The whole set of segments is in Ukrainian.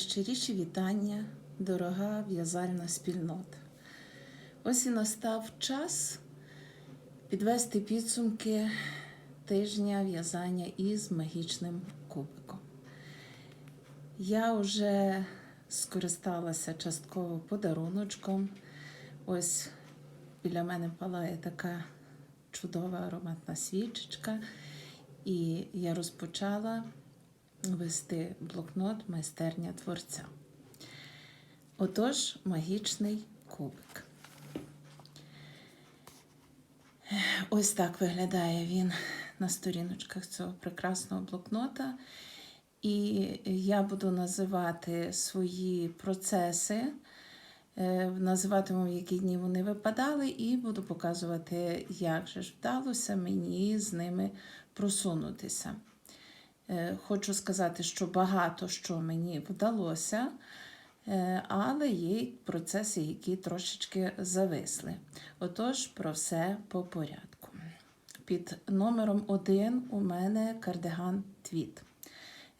найщиріші вітання, дорога в'язальна спільнота. Ось і настав час підвести підсумки тижня в'язання із магічним кубиком. Я вже скористалася частково подаруночком. Ось біля мене палає така чудова ароматна свічечка, і я розпочала вести блокнот майстерня творця. Отож, магічний кубик. Ось так виглядає він на сторіночках цього прекрасного блокнота. І я буду називати свої процеси, е, називатиму, які дні вони випадали, і буду показувати, як же ж вдалося мені з ними просунутися. Е, Хочу сказати, що багато що мені вдалося, е, але є процеси, які трошечки зависли. Отож, про все по порядку. Під номером 1 у мене кардиган твіт.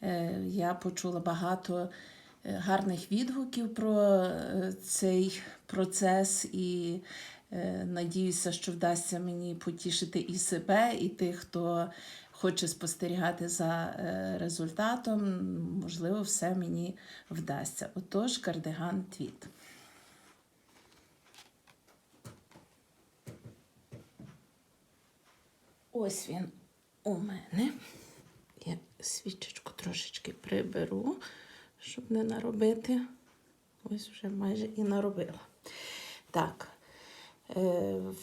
Е, Я почула багато гарних відгуків про цей процес і надіюся, що вдасться мені потішити і себе, і тих, хто хоче спостерігати за е, результатом. Можливо, все мені вдасться. Отож, кардиган твіт. Ось він у мене. Я свічечку трошечки приберу, щоб не наробити. Ось вже майже і наробила. Так,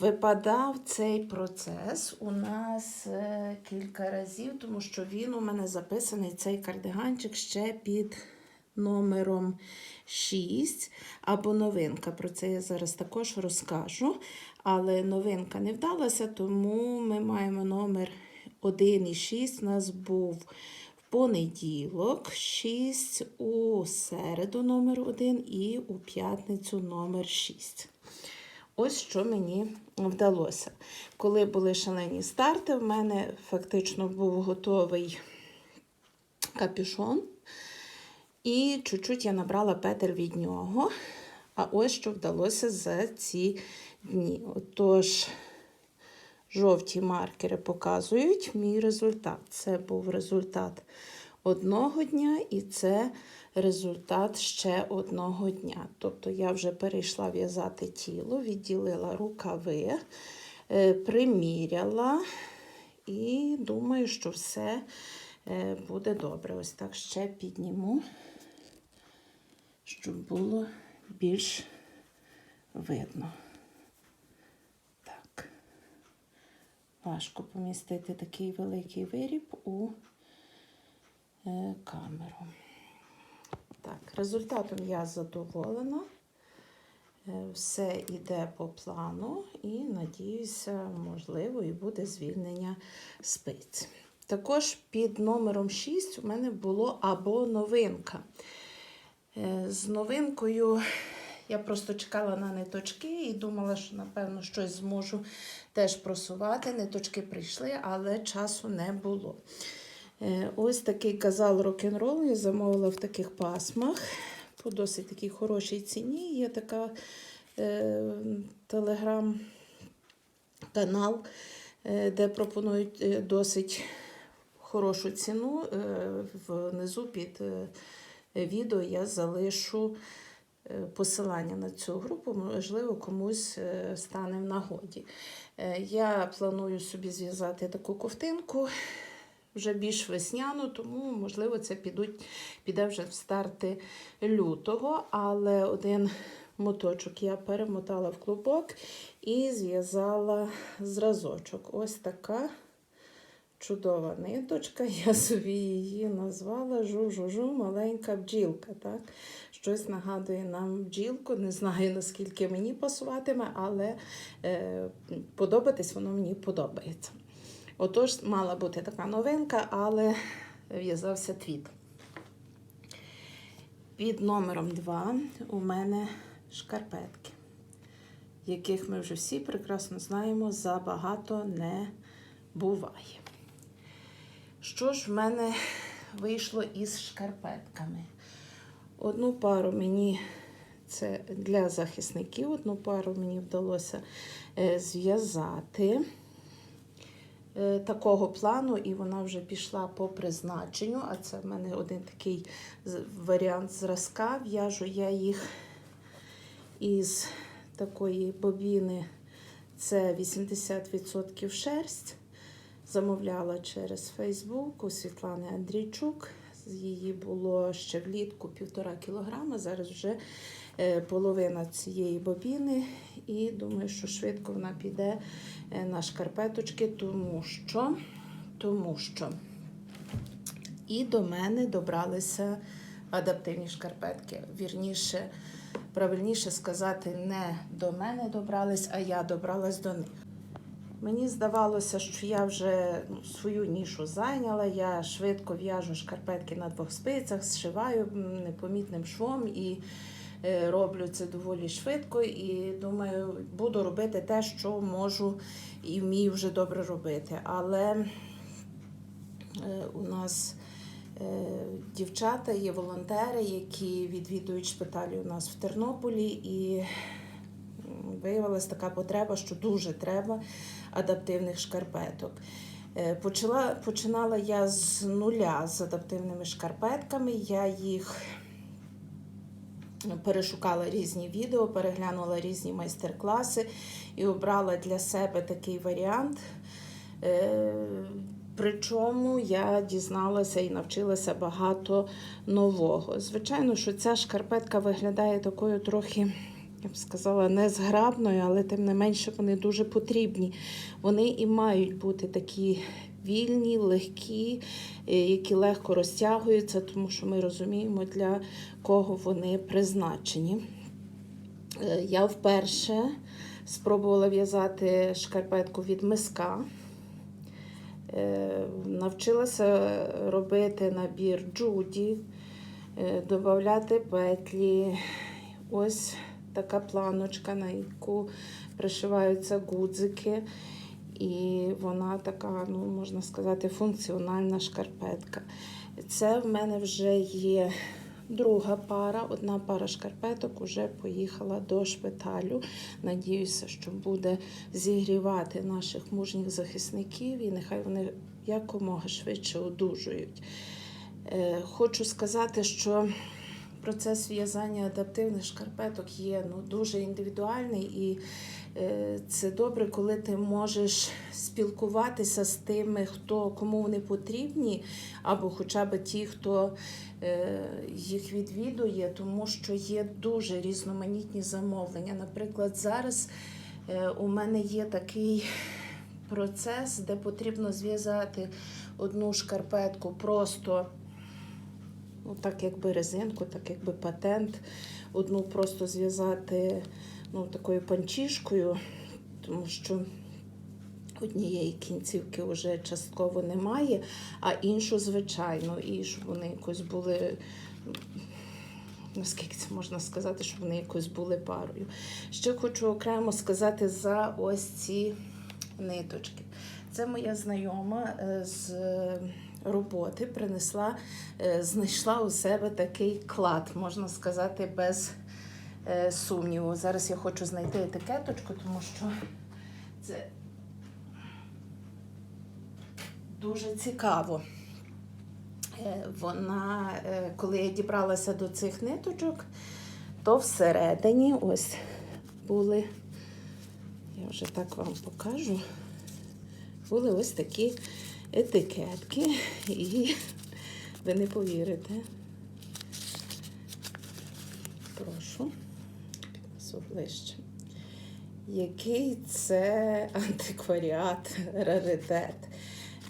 випадав цей процес у нас е, кілька разів, тому що він у мене записаний, цей кардиганчик ще під номером 6 або новинка. Про це я зараз також розкажу. Але новинка не вдалася, тому ми маємо номер 1 і 6. У нас був в понеділок, 6 у середу номер 1 і у п'ятницю номер 6. Ось що мені вдалося. Коли були шалені старти, в мене фактично був готовий капюшон. І чуть-чуть я набрала петель від нього. А ось що вдалося за ці дні. Отож, жовті маркери показують мій результат. Це був результат одного дня, і це результат ще одного дня. Тобто я вже перейшла в'язати тіло, відділила рукави, е, приміряла і думаю, що все е, буде добре. Ось так ще підніму, щоб було більш видно. Так. Важко помістити такий великий виріб у камеру. Так, результатом я задоволена. Е, Все йде по плану і, надіюся, можливо, і буде звільнення спиць. Також під номером 6 у мене було або новинка. Е, З новинкою я просто чекала на ниточки і думала, що, напевно, щось зможу теж просувати. Ниточки прийшли, але часу не було. Е, Ось такий казал рок-н-рол я замовила в таких пасмах по досить такій хорошій ціні. Є така е, телеграм-канал, е, де пропонують досить хорошу ціну. Внизу під відео я залишу посилання на цю групу, можливо, комусь стане в нагоді. Я планую собі зв'язати таку ковтинку. Вже більш весняну, тому, можливо, це підуть, піде вже в старти лютого, але один моточок я перемотала в клубок і зв'язала зразочок. Ось така чудова ниточка. Я собі її назвала жу-жу-жу, маленька бджілка. Так? Щось нагадує нам бджілку. Не знаю, наскільки мені пасуватиме, але е, подобатись воно мені подобається. Отож, мала бути така новинка, але в'язався твіт. Під номером 2 у мене шкарпетки, яких ми вже всі прекрасно знаємо, забагато не буває. Що ж в мене вийшло із шкарпетками? Одну пару мені це для захисників, одну пару мені вдалося е, зв'язати такого плану, і вона вже пішла по призначенню. А це в мене один такий варіант зразка. В'яжу я їх із такої бобіни. Це 80% шерсть. Замовляла через Фейсбук у Світлани Андрійчук. Її було ще влітку півтора кілограма. Зараз вже е, половина цієї бобіни. І думаю, що швидко вона піде е, на шкарпеточки, тому що, тому що і до мене добралися адаптивні шкарпетки. Вірніше, правильніше сказати, не до мене добрались, а я добралась до них. Мені здавалося, що я вже ну, свою нішу зайняла. Я швидко в'яжу шкарпетки на двох спицях, зшиваю непомітним швом і е, роблю це доволі швидко. І думаю, буду робити те, що можу і вмію вже добре робити. Але е, у нас е, дівчата є волонтери, які відвідують шпиталі у нас в Тернополі, і виявилася така потреба, що дуже треба адаптивних шкарпеток. Е, Почала, починала я з нуля з адаптивними шкарпетками. Я їх перешукала різні відео, переглянула різні майстер-класи і обрала для себе такий варіант. Е, Причому я дізналася і навчилася багато нового. Звичайно, що ця шкарпетка виглядає такою трохи, я б сказала, незграбною, але тим не менше вони дуже потрібні. Вони і мають бути такі вільні, легкі, е, які легко розтягуються, тому що ми розуміємо, для кого вони призначені. Е, Я вперше спробувала в'язати шкарпетку від миска. Е, Навчилася робити набір джуді, додати петлі. Ось така планочка, на яку пришиваються гудзики. І вона така, ну, можна сказати, функціональна шкарпетка. Це в мене вже є друга пара. Одна пара шкарпеток вже поїхала до шпиталю. Надіюся, що буде зігрівати наших мужніх захисників, і нехай вони якомога швидше одужують. Е, Хочу сказати, що процес в'язання адаптивних шкарпеток є ну, дуже індивідуальний, і е, це добре, коли ти можеш спілкуватися з тими, хто кому вони потрібні, або хоча б ті, хто е, їх відвідує, тому що є дуже різноманітні замовлення. Наприклад, зараз е, у мене є такий процес, де потрібно зв'язати одну шкарпетку просто ну, так якби резинку, так якби патент. Одну просто зв'язати ну, такою панчішкою, тому що однієї кінцівки вже частково немає, а іншу, звичайно, і щоб вони якось були. Наскільки це можна сказати, щоб вони якось були парою. Ще хочу окремо сказати за ось ці ниточки. Це моя знайома е, з роботи принесла, е, знайшла у себе такий клад, можна сказати, без е, сумніву. Зараз я хочу знайти етикеточку, тому що це дуже цікаво. Е, Вона, коли я дібралася до цих ниточок, то всередині ось були, я вже так вам покажу, були ось такі етикетки, і ви не повірите. Прошу, піднесу ближче. Який це антикваріат, раритет.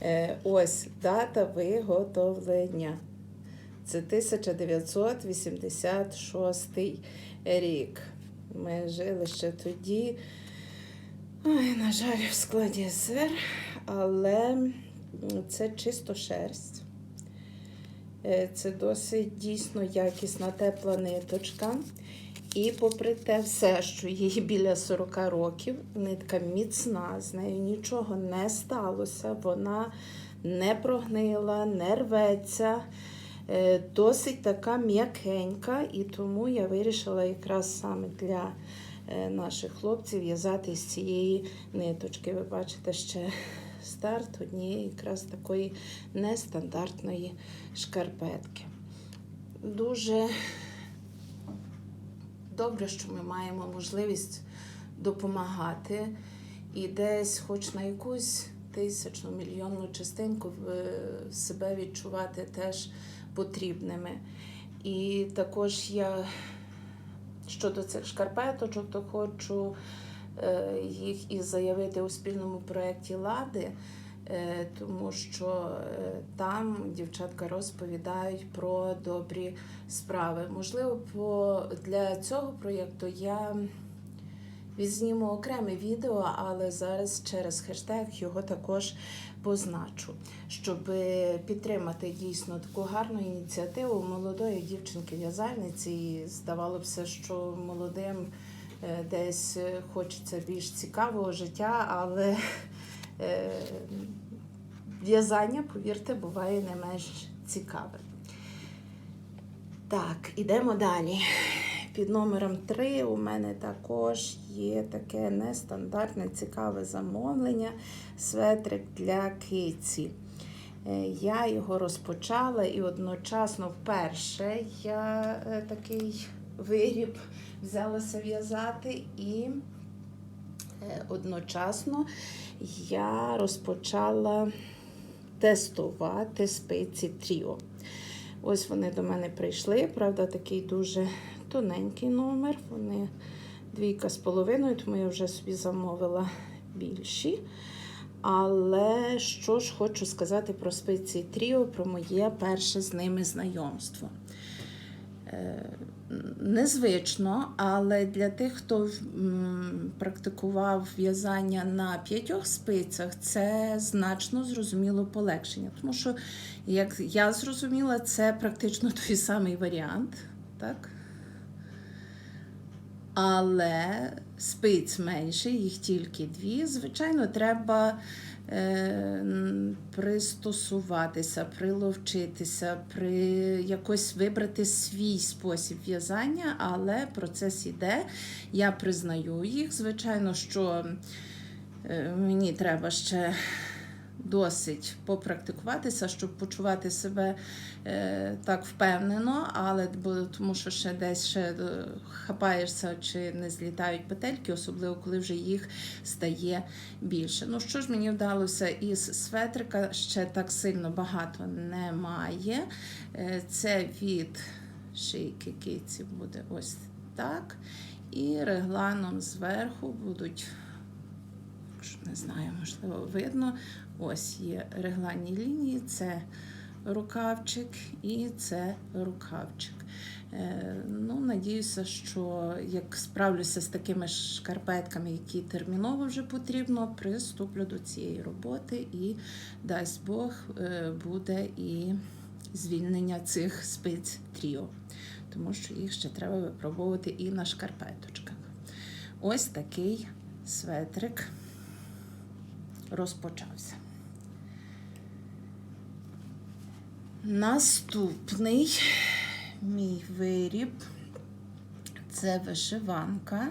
Е, Ось дата виготовлення. Це 1986 рік. Ми жили ще тоді. Ой, на жаль, в складі СР, але це чисто шерсть. Е, Це досить дійсно якісна тепла ниточка. І попри те все, що їй біля 40 років, нитка міцна, з нею нічого не сталося, вона не прогнила, не рветься. Е, Досить така м'якенька, і тому я вирішила якраз саме для е, наших хлопців в'язати з цієї ниточки. Ви бачите ще старт однієї якраз такої нестандартної шкарпетки. Дуже добре, що ми маємо можливість допомагати і десь, хоч на якусь тисячну мільйонну частинку, в- себе відчувати теж потрібними. І також я щодо цих шкарпеточок, то хочу е, їх і заявити у спільному проєкті Лади, е, тому що е, там дівчатка розповідають про добрі справи. Можливо, для цього проєкту я відзніму окреме відео, але зараз через хештег його також позначу, щоб підтримати дійсно таку гарну ініціативу молодої дівчинки-в'язальниці. І здавалося що молодим е, десь е, хочеться більш цікавого життя, але е, в'язання, повірте, буває не менш цікаве. Так, ідемо далі. Під номером 3 у мене також є таке нестандартне цікаве замовлення светрик для киці. Е, Я його розпочала і одночасно вперше я е, такий виріб взялася в'язати і е, одночасно я розпочала тестувати спиці Тріо. Ось вони до мене прийшли. Правда, такий дуже тоненький номер. Вони двійка з половиною, тому я вже собі замовила більші. Але що ж хочу сказати про спиці Тріо, про моє перше з ними знайомство. Е, Незвично, але для тих, хто практикував в'язання на п'ятьох спицях, це значно зрозуміло полегшення. Тому що, як я зрозуміла, це практично той самий варіант. Так? Але спиць менше, їх тільки дві. Звичайно, треба пристосуватися, приловчитися, при якось вибрати свій спосіб в'язання, але процес іде. Я признаю їх. Звичайно, що е, мені треба ще досить попрактикуватися, щоб почувати себе е, так впевнено, але тому що ще десь ще е, хапаєшся чи не злітають петельки, особливо коли вже їх стає більше. Ну що ж мені вдалося із светрика ще так сильно багато немає. Е, Це від шийки киці буде ось так. І регланом зверху будуть не знаю, можливо, видно. Ось є регланні лінії, це рукавчик і це рукавчик. Е, ну, надіюся, що як справлюся з такими шкарпетками, які терміново вже потрібно, приступлю до цієї роботи і дасть Бог е, буде і звільнення цих спиць тріо, тому що їх ще треба випробовувати і на шкарпеточках. Ось такий светрик розпочався. Наступний мій виріб це вишиванка.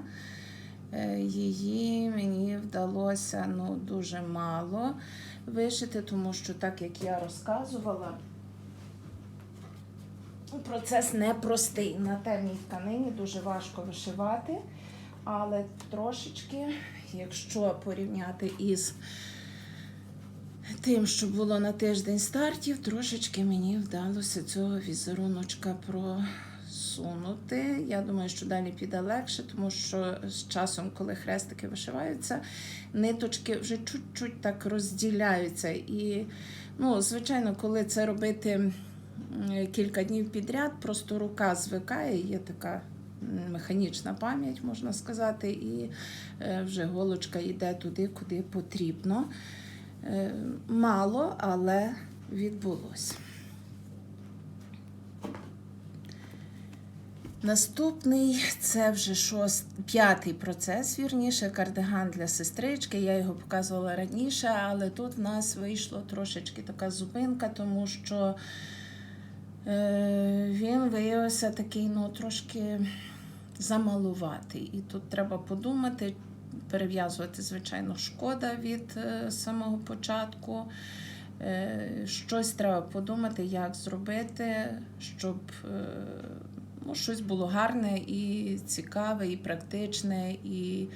Е, Її мені вдалося ну, дуже мало вишити, тому що, так як я розказувала, процес непростий. На темній тканині дуже важко вишивати, але трошечки, якщо порівняти із тим, що було на тиждень стартів, трошечки мені вдалося цього візеруночка просунути. Я думаю, що далі піде легше, тому що з часом, коли хрестики вишиваються, ниточки вже чуть-чуть так розділяються. І, ну, звичайно, коли це робити кілька днів підряд, просто рука звикає, є така механічна пам'ять, можна сказати, і е, вже голочка йде туди, куди потрібно. Е, Мало, але відбулося. Наступний це вже шост... п'ятий процес, вірніше, кардиган для сестрички. Я його показувала раніше, але тут в нас вийшло трошечки така зупинка, тому що Е, Він виявився такий, ну, трошки замалуватий. І тут треба подумати, перев'язувати, звичайно, шкода від е, самого початку. Е, Щось треба подумати, як зробити, щоб е, ну, щось було гарне і цікаве, і практичне, і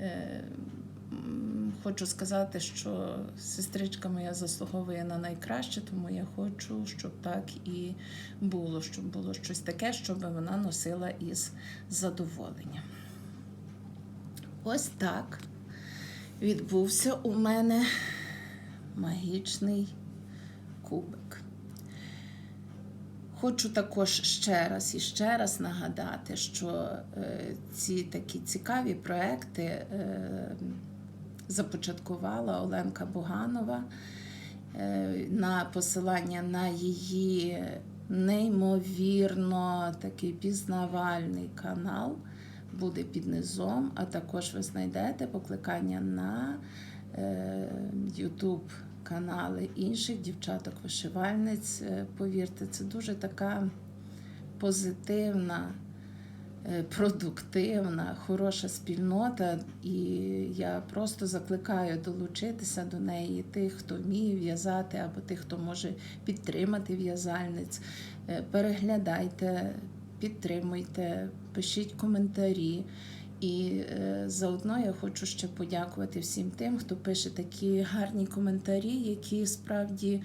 е, хочу сказати, що сестричка моя заслуговує на найкраще, тому я хочу, щоб так і було, щоб було щось таке, щоб вона носила із задоволенням. Ось так відбувся у мене магічний кубик. Хочу також ще раз і ще раз нагадати, що е, ці такі цікаві проекти е, започаткувала Оленка Буганова е, на посилання на її неймовірно такий пізнавальний канал буде під низом, а також ви знайдете покликання на е, YouTube канали інших дівчаток-вишивальниць. Е, Повірте, це дуже така позитивна, е, продуктивна, хороша спільнота, і я просто закликаю долучитися до неї тих, хто вміє в'язати, або тих, хто може підтримати в'язальниць. Е, Переглядайте, підтримуйте, пишіть коментарі. І е, заодно я хочу ще подякувати всім тим, хто пише такі гарні коментарі, які справді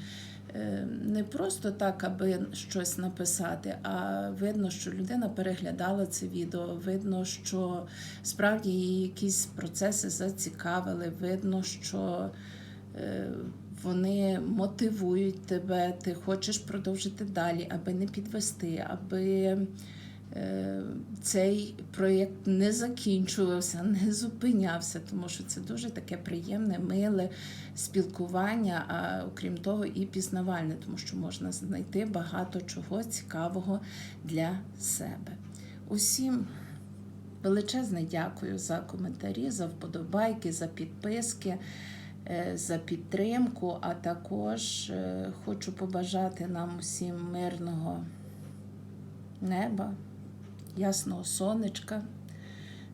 е, не просто так, аби щось написати, а видно, що людина переглядала це відео, видно, що справді її якісь процеси зацікавили, видно, що е, вони мотивують тебе, ти хочеш продовжити далі, аби не підвести, аби е, цей проєкт не закінчувався, не зупинявся, тому що це дуже таке приємне, миле спілкування, а окрім того, і пізнавальне, тому що можна знайти багато чого цікавого для себе. Усім величезне дякую за коментарі, за вподобайки, за підписки. Е, За підтримку, а також е, хочу побажати нам усім мирного неба, ясного сонечка.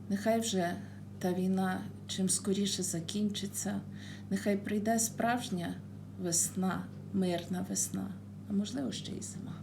Нехай вже та війна чим скоріше закінчиться, нехай прийде справжня весна, мирна весна, а можливо ще й зима.